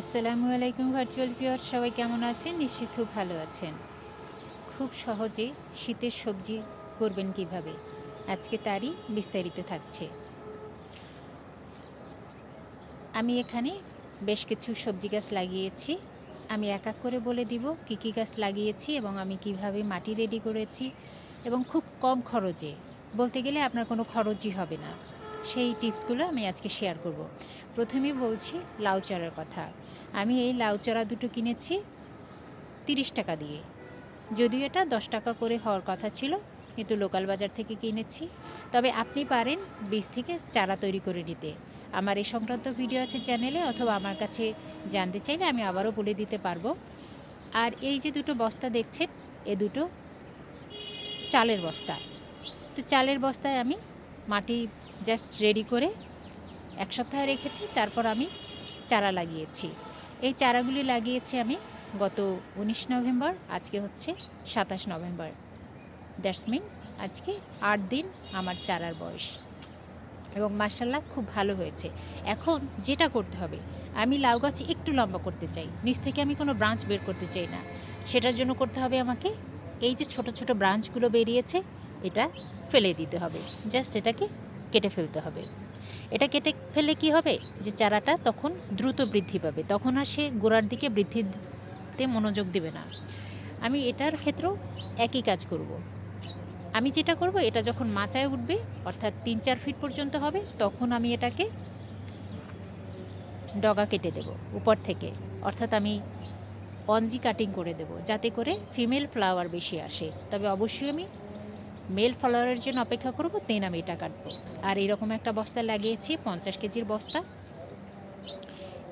আসসালামু আলাইকুম virtual viewer সবাই কেমন আছেন? নিশ্চয়ই খুব ভালো আছেন। খুব সহজে শীতের সবজি করবেন কীভাবে? আজকে তারই বিস্তারিত থাকছে। আমি এখানে বেশ কিছু সবজি গাছ লাগিয়েছি। আমি এক এক করে বলে দিব কী কী গাছ লাগিয়েছি এবং আমি কীভাবে মাটি রেডি করেছি এবং খুব কম খরচে। বলতে গেলে আপনার কোনো খরচই হবে না। সেই টিপসগুলো আমি আজকে শেয়ার করব। প্রথমে বলছি লাউ চারার কথা। আমি এই লাউ চারা দুটো কিনেছি তিরিশ টাকা দিয়ে। যদিও এটা দশ টাকা করে হওয়ার কথা ছিল, কিন্তু লোকাল বাজার থেকে কিনেছি। তবে আপনি পারেন বীজ থেকে চারা তৈরি করে নিতে। আমার এই সংক্রান্ত ভিডিও আছে চ্যানেলে, অথবা আমার কাছে জানতে চাইলে আমি আবারও বলে দিতে পারব। আর এই যে দুটো বস্তা দেখছেন, এ দুটো চালের বস্তা। তো চালের বস্তায় আমি মাটি জাস্ট রেডি করে এক সপ্তাহ রেখেছি, তারপর আমি চারা লাগিয়েছি। এই চারাগুলি লাগিয়েছি আমি গত উনিশ নভেম্বর, আজকে হচ্ছে সাতাশ নভেম্বর। দ্যাটস মিন আজকে আট দিন আমার চারার বয়স। এবং মার্শাল্লাহ খুব ভালো হয়েছে। এখন যেটা করতে হবে, আমি লাউ গাছ একটু লম্বা করতে চাই, নিচ থেকে আমি কোনো ব্রাঞ্চ বের করতে চাই না। সেটার জন্য করতে হবে আমাকে এই যে ছোট ছোট ব্রাঞ্চগুলো বেরিয়েছে এটা ফেলে দিতে হবে। জাস্ট এটাকে কেটে ফেলতে হবে। এটা কেটে ফেলে কি হবে? যে চারাটা তখন দ্রুত বৃদ্ধি পাবে। তখন আর সে গোড়ার দিকে বৃদ্ধিতে মনোযোগ দেবে না। আমি এটার ক্ষেত্রেও একই কাজ করব। আমি যেটা করব, এটা যখন মাচায় উঠবে, অর্থাৎ তিন চার ফিট পর্যন্ত হবে, তখন আমি এটাকে ডগা কেটে দেব উপর থেকে। অর্থাৎ আমি অনজি কাটিং করে দেব, যাতে করে ফিমেল ফ্লাওয়ার বেশি আসে। তবে অবশ্যই আমি মেল ফলোয়ারের জন্য অপেক্ষা করব, দেন আমি এটা কাটবো। আর এরকম একটা বস্তা লাগিয়েছি, পঞ্চাশ কেজির বস্তা।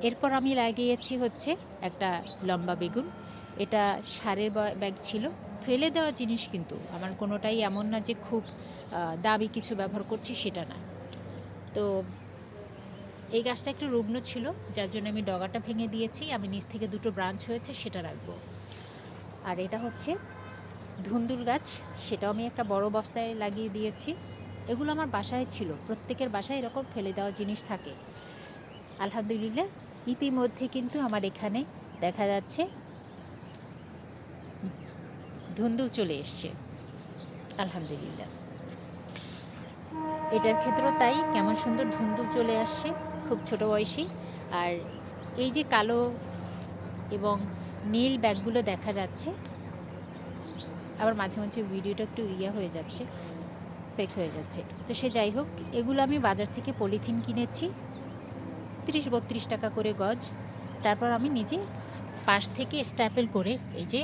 এরপর আমি লাগিয়েছি হচ্ছে একটা লম্বা বেগুন। এটা সারের ব্যাগ ছিল। ফেলে দেওয়া জিনিস কিন্তু, আমার কোনোটাই এমন না যে খুব দামি কিছু ব্যবহার করছি সেটা না। তো এই গাছটা একটু রুগ্ন ছিল, যার জন্য আমি ডগাটা ভেঙে দিয়েছি। আমি নিচ থেকে দুটো ব্রাঞ্চ হয়েছে, সেটা রাখব। আর এটা হচ্ছে ধুন্দুল গাছ, সেটাও আমি একটা বড় বস্তায় লাগিয়ে দিয়েছি। এগুলো আমার বাসায় ছিল। প্রত্যেকের বাসায় এরকম ফেলে দেওয়া জিনিস থাকে। আলহামদুলিল্লাহ, ইতিমধ্যে কিন্তু আমার এখানে দেখা যাচ্ছে ধুন্দুল চলে এসছে। আলহামদুলিল্লাহ। এটার ক্ষেত্রেও তাই, কেমন সুন্দর ধুন্দুল চলে আসছে, খুব ছোট বয়সী। আর এই যে কালো এবং নীল ব্যাগগুলো দেখা যাচ্ছে আবার মাঝে মাঝে ভিডিওটা একটু ইয়া হয়ে যাচ্ছে ফেক হয়ে যাচ্ছে। তো সে যাই হোক, এগুলো আমি বাজার থেকে পলিথিন কিনেছি, তিরিশ বত্রিশ টাকা করে গজ। তারপর আমি নিজে পাশ থেকে স্ট্যাপেল করে, এই যে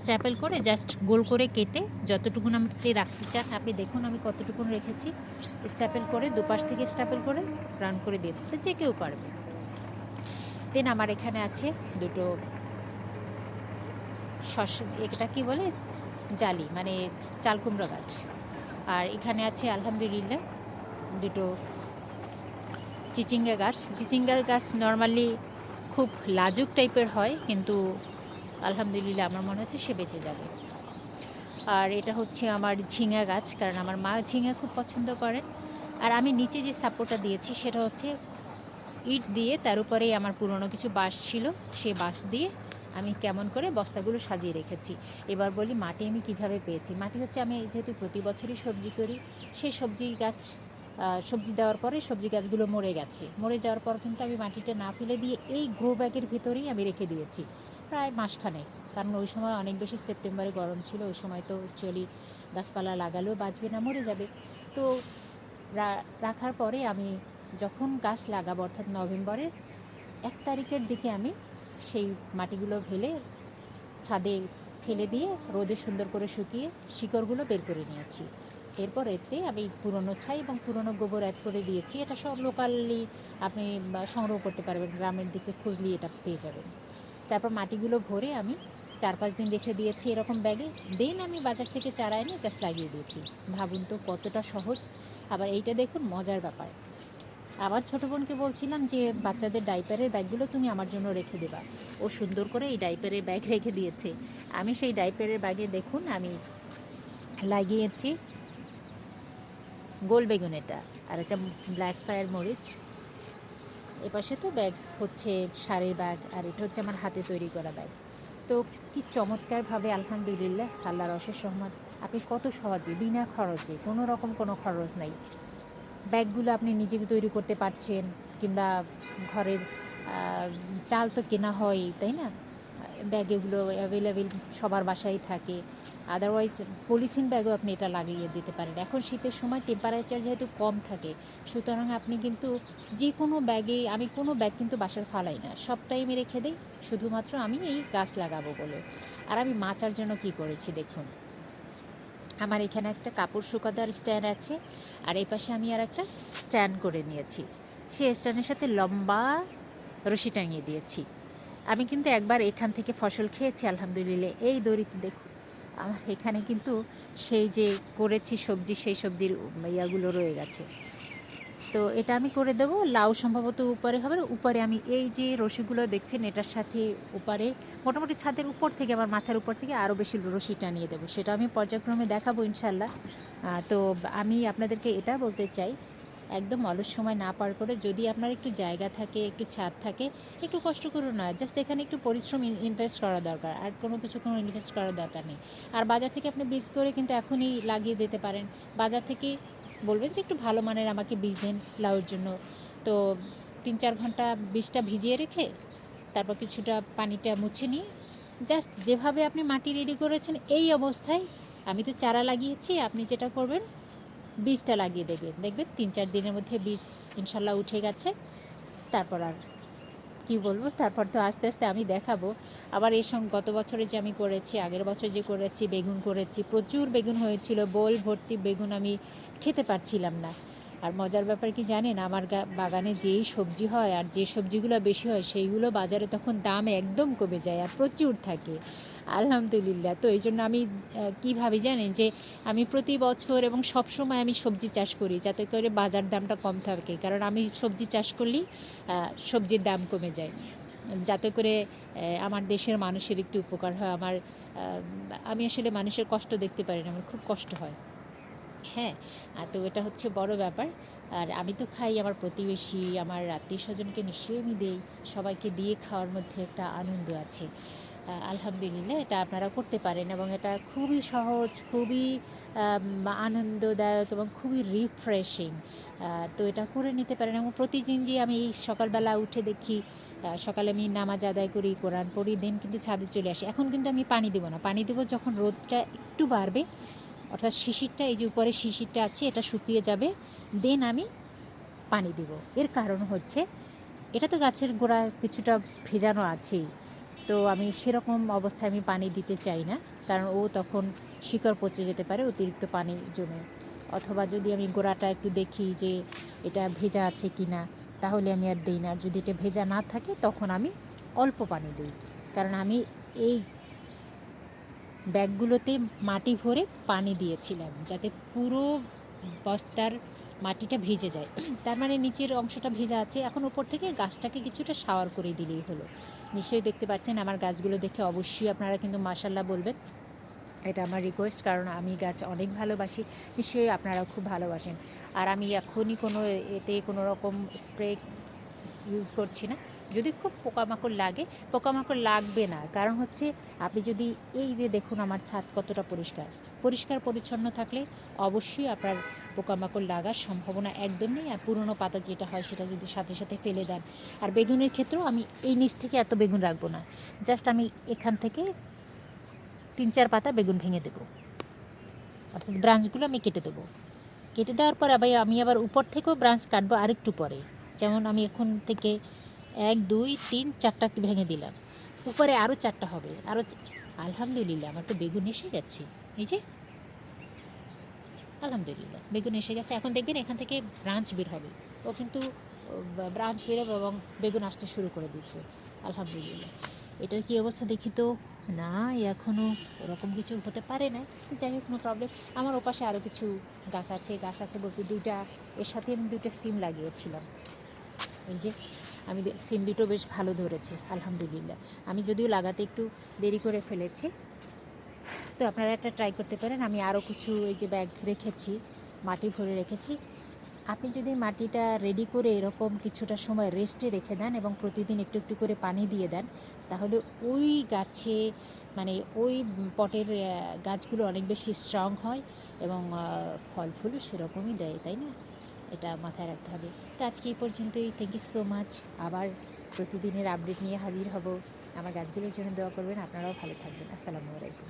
স্ট্যাপেল করে জাস্ট গোল করে কেটে যতটুকুন আমি রাখতে চান, আপনি দেখুন আমি কতটুকুন রেখেছি। স্ট্যাপেল করে দুপাশ থেকে স্ট্যাপেল করে রান করে দিয়েছি যে কেউ পারবে। দেন আমার এখানে আছে দুটো শস এটা কি বলে? জালি মানে চাল কুমড়ো গাছ। আর এখানে আছে আলহামদুলিল্লাহ দুটো চিচিঙ্গা গাছ। চিচিঙ্গা গাছ নর্মালি খুব লাজুক টাইপের হয়, কিন্তু আলহামদুলিল্লাহ আমার মনে হচ্ছে সে বেঁচে যাবে। আর এটা হচ্ছে আমার ঝিঙা গাছ, কারণ আমার মা ঝিঙা খুব পছন্দ করেন। আর আমি নিচে যে সাপোর্টটা দিয়েছি, সেটা হচ্ছে ইট দিয়ে, তার উপরেই আমার পুরনো কিছু বাঁশ ছিল সেই বাঁশ দিয়ে আমি কেমন করে বস্তাগুলো সাজিয়ে রেখেছি। এবার বলি মাটি আমি কীভাবে পেয়েছি। মাটি হচ্ছে আমি যেহেতু প্রতি বছরই সবজি করি, সেই সবজি গাছ সবজি দেওয়ার পরে সবজি গাছগুলো মরে গেছে। মরে যাওয়ার পর কিন্তু আমি মাটিটা না ফেলে দিয়ে এই গ্রো ব্যাগের ভেতরেই আমি রেখে দিয়েছি, প্রায় মাসখানেক। কারণ ওই সময় অনেক বেশি সেপ্টেম্বরে গরম ছিল, ওই সময় তো চলি গাছপালা লাগালেও বাঁচবে না, মরে যাবে। তো রাখার পরে আমি যখন গাছ লাগাবো, অর্থাৎ নভেম্বরের এক তারিখের দিকে আমি সেই মাটিগুলো ফেলে ছাদে ফেলে দিয়ে রোদে সুন্দর করে শুকিয়ে শিকড়গুলো বের করে নিয়েছি। এরপর এতে আমি পুরনো ছাই এবং পুরনো গোবর অ্যাড করে দিয়েছি। এটা সব লোকালি আপনি সংগ্রহ করতে পারবেন, গ্রামের দিকে খুঁজলি এটা পেয়ে যাবেন। তারপর মাটিগুলো ভরে আমি চার পাঁচ দিন রেখে দিয়েছি এরকম ব্যাগে দেন আমি বাজার থেকে চারা এনে জাস্ট লাগিয়ে দিয়েছি। ভাবুন তো কতটা সহজ। আবার এইটা দেখুন, মজার ব্যাপার। আবার ছোটো বোনকে বলছিলাম যে, বাচ্চাদের ডাইপারের ব্যাগগুলো তুমি আমার জন্য রেখে দেবা। ও সুন্দর করে এই ডাইপারের ব্যাগ রেখে দিয়েছে। আমি সেই ডাইপারের ব্যাগে দেখুন, আমি লাগিয়েছি গোল বেগুন এটা আর একটা ব্ল্যাক ফায়ার মরিচ। এপাশে তো ব্যাগ হচ্ছে শাড়ির ব্যাগ আর এটা হচ্ছে আমার হাতে তৈরি করা ব্যাগ। তো কি চমৎকারভাবে আলহামদুলিল্লাহ, আল্লাহর অশেষ রহমত। আপনি কত সহজে, বিনা খরচে, কোনো রকম কোনো খরচ নাই। ব্যাগগুলো আপনি নিজেকে তৈরি করতে পারছেন, কিংবা ঘরের চাল তো কেনা হয় তাই না? ব্যাগ এগুলো অ্যাভেলেবেল সবার বাসায় থাকে। আদারওয়াইজ পলিথিন ব্যাগও আপনি এটা লাগিয়ে দিতে পারেন। এখন শীতের সময় টেম্পারেচার যেহেতু কম থাকে, সুতরাং আপনি কিন্তু যে কোনো ব্যাগে, আমি কোনো ব্যাগ কিন্তু বাসার ফালাই না। সবটাই আমি রেখে দিই, শুধুমাত্র আমি এই গাছ লাগাবো বলে। আর আমি মাচার জন্য কি করেছি দেখুন। আমার এখানে একটা কাপড় শুকাদার স্ট্যান্ড আছে, আর এই পাশে আমি আর একটা স্ট্যান্ড করে নিয়েছি। সেই স্ট্যান্ডের সাথে লম্বা রশি টাঙিয়ে দিয়েছি। আমি কিন্তু একবার এখান থেকে ফসল খেয়েছি, আলহামদুলিল্লাহ। এই দড়িতে দেখুন, আমার এখানে কিন্তু সেই যে করেছি সবজি, সেই সবজির ইয়াগুলো রয়ে গেছে। তো এটা আমি করে দেবো। লাউ সম্ভবত উপরে হবে। উপরে আমি এই যে রশিগুলো দেখছেন, এটার সাথে উপরে মোটামুটি ছাদের উপর থেকে, আমার মাথার উপর থেকে আরও বেশি রশি টানিয়ে দেবো। সেটা আমি পর্যায়ক্রমে দেখাবো ইনশাল্লাহ তো আমি আপনাদেরকে এটা বলতে চাই, একদম অলস সময় না পার করে যদি আপনার একটু জায়গা থাকে, একটু ছাদ থাকে, একটু কষ্ট করুন না জাস্ট এখানে একটু পরিশ্রম ইনভেস্ট করা দরকার। আর কোনো কিছু কোনো ইনভেস্ট করার দরকার নেই। আর বাজার থেকে আপনি বীজ করে কিন্তু এখনই লাগিয়ে দিতে পারেন। বাজার থেকে বলবেন যে একটু ভালো মানের আমাকে বীজ দেন লাউর জন্য। তো তিন চার ঘণ্টা বীজটা ভিজিয়ে রেখে তারপর কিছুটা পানিটা মুছে নিয়ে জাস্ট যেভাবে আপনি মাটি রেডি করেছেন এই অবস্থায় আমি তো চারা লাগিয়েছি, আপনি যেটা করবেন বীজটা লাগিয়ে দেখবেন। দেখবেন তিন চার দিনের মধ্যে বীজ ইনশাল্লাহ উঠে গেছে, তারপর আর কি বলব? তারপর তো আস্তে আস্তে আমি দেখাবো। আবার এই সঙ্গে গত বছরে যে আমি করেছি, আগের বছর যে করেছি, বেগুন করেছি, প্রচুর বেগুন হয়েছিল। বোল, ভর্তি বেগুন আমি খেতে পারছিলাম না। আর মজার ব্যাপার কি জানেন? আমার বাগানে যেই সবজি হয় আর যে সবজিগুলো বেশি হয়, সেইগুলো বাজারে তখন দাম একদম কমে যায় আর প্রচুর থাকে। আলহামদুলিল্লাহ। তো এই জন্য আমি কি ভাবি জানেন যে আমি প্রতি বছর এবং সব সময় আমি সবজি চাষ করি যাতে করে বাজার দামটা কম থাকে। কারণ আমি সবজি চাষ করলেই সবজির দাম কমে যায়। যাতে করে আমার দেশের মানুষের একটু উপকার হয়। আমার আমি আসলে মানুষের কষ্ট দেখতে পারি না, আমার খুব কষ্ট হয়। হ্যাঁ তো এটা হচ্ছে বড় ব্যাপার। আর আমি তো খাই, আমার প্রতিবেশী, আমার আত্মীয় স্বজনকে নিশ্চয়ই আমি দিই। সবাইকে দিয়ে খাওয়ার মধ্যে একটা আনন্দ আছে। আলহামদুলিল্লাহ, এটা আপনারা করতে পারেন এবং এটা খুবই সহজ, খুবই আনন্দদায়ক এবং খুবই রিফ্রেশিং তো এটা করে নিতে পারেন এবং প্রতিদিন যে আমি সকালবেলা উঠে দেখি সকালে আমি নামাজ আদায় করি, কোরআন পড়ি, দেন কিন্তু ছাদে চলে আসি। এখন কিন্তু আমি পানি দেবো না। পানি দেবো যখন রোদটা একটু বাড়বে, অর্থাৎ শিশিরটা, এই যে উপরে শিশিরটা আছে, এটা শুকিয়ে যাবে, দেন আমি পানি দেব। এর কারণ হচ্ছে, এটা তো গাছের গোড়া কিছুটা ভেজানো আছেই। তো আমি সেরকম অবস্থায় আমি পানি দিতে চাই না। কারণ ও তখন শিকড় পচে যেতে পারে, অতিরিক্ত পানি জমে। অথবা যদি আমি গোড়াটা একটু দেখি যে এটা ভেজা আছে কি না তাহলে আমি আর দিই না। আর যদি এটা ভেজা না থাকে, তখন আমি অল্প পানি দিই। কারণ আমি এই ব্যাগগুলোতে মাটি ভরে পানি দিয়েছিলাম, যাতে পুরো বস্তার মাটিটা ভিজে যায়। তার মানে নিচের অংশটা ভেজা আছে। এখন উপর থেকে গাছটাকে কিছুটা শাওয়ার করে দিলেই হলো। নিশ্চয়ই দেখতে পাচ্ছেন আমার গাছগুলো দেখে অবশ্যই আপনারা কিন্তু মাসাল্লাহ বলবেন। এটা আমার রিকোয়েস্ট কারণ আমি গাছ অনেক ভালোবাসি। নিশ্চয়ই আপনারা খুব ভালোবাসেন। আর আমি এখনই কোনো এতে কোনো রকম স্প্রে ইউজ করছি না। যদি খুব পোকামাকড় লাগে, পোকামাকড় লাগবে না। কারণ হচ্ছে আপনি যদি এই যে দেখুন আমার ছাদ কতটা পরিষ্কার। পরিষ্কার পরিচ্ছন্ন থাকলে অবশ্যই আপনার পোকামাকড় লাগার সম্ভাবনা একদম নেই। আর পুরনো পাতা যেটা হয় সেটা যদি সাথে সাথে ফেলে দেন। আর বেগুনের ক্ষেত্রেও আমি এই নিচ থেকে এত বেগুন রাখব না। জাস্ট আমি এখান থেকে তিন চার পাতা বেগুন ভেঙে দেবো। অর্থাৎ ব্রাঞ্চগুলো আমি কেটে দেবো। কেটে দেওয়ার পর আবার আমি আবার উপর থেকেও ব্রাঞ্চ কাটবো আরেকটু পরে। যেমন আমি এখন থেকে এক, দুই, তিন, চারটা ভেঙে দিলাম। উপরে আরও চারটা হবে। আরও আলহামদুলিল্লাহ, আমার তো বেগুন এসে গেছে। এই যে। আলহামদুলিল্লাহ, বেগুন এসে গেছে। এখন দেখবেন এখান থেকে ব্রাঞ্চ বের হবে। ও কিন্তু ব্রাঞ্চ বেরোবে এবং বেগুন আসতে শুরু করে দিচ্ছে আলহামদুলিল্লাহ। এটার কি অবস্থা দেখি তো? না এখনও ওরকম কিছু হতে পারে না। তো যাই হোক কোনো প্রবলেম আমার ওপাশে আরও কিছু গাছ আছে। গাছ আছে বলতে দুইটা, এর সাথে আমি দুইটা সিম লাগিয়েছিলাম। এই যে, আমি সিম দুটো বেশ ভালো ধরেছে। আলহামদুলিল্লাহ। আমি যদিও লাগাতে একটু দেরি করে ফেলেছি তো আপনারা একটা ট্রাই করতে পারেন। আমি আরও কিছু এই যে ব্যাগ রেখেছি, মাটি ভরে রেখেছি। আপনি যদি মাটিটা রেডি করে এরকম কিছুটা সময় রেস্টে রেখে দেন এবং প্রতিদিন একটু একটু করে পানি দিয়ে দেন, তাহলে ওই গাছে মানে ওই পটের গাছগুলো অনেক বেশি স্ট্রং হয় এবং ফল ফুলও সেরকমই দেয়, তাই না? এটা মাথায় রাখতে হবে। তো আজকে এই পর্যন্তই। থ্যাংক ইউ সো মাচ আবার প্রতিদিনের আপডেট নিয়ে হাজির হব। আমার গাছগুলোর জন্য দোয়া করবেন আপনারাও ভালো থাকবেন। আসসালামু আলাইকুম।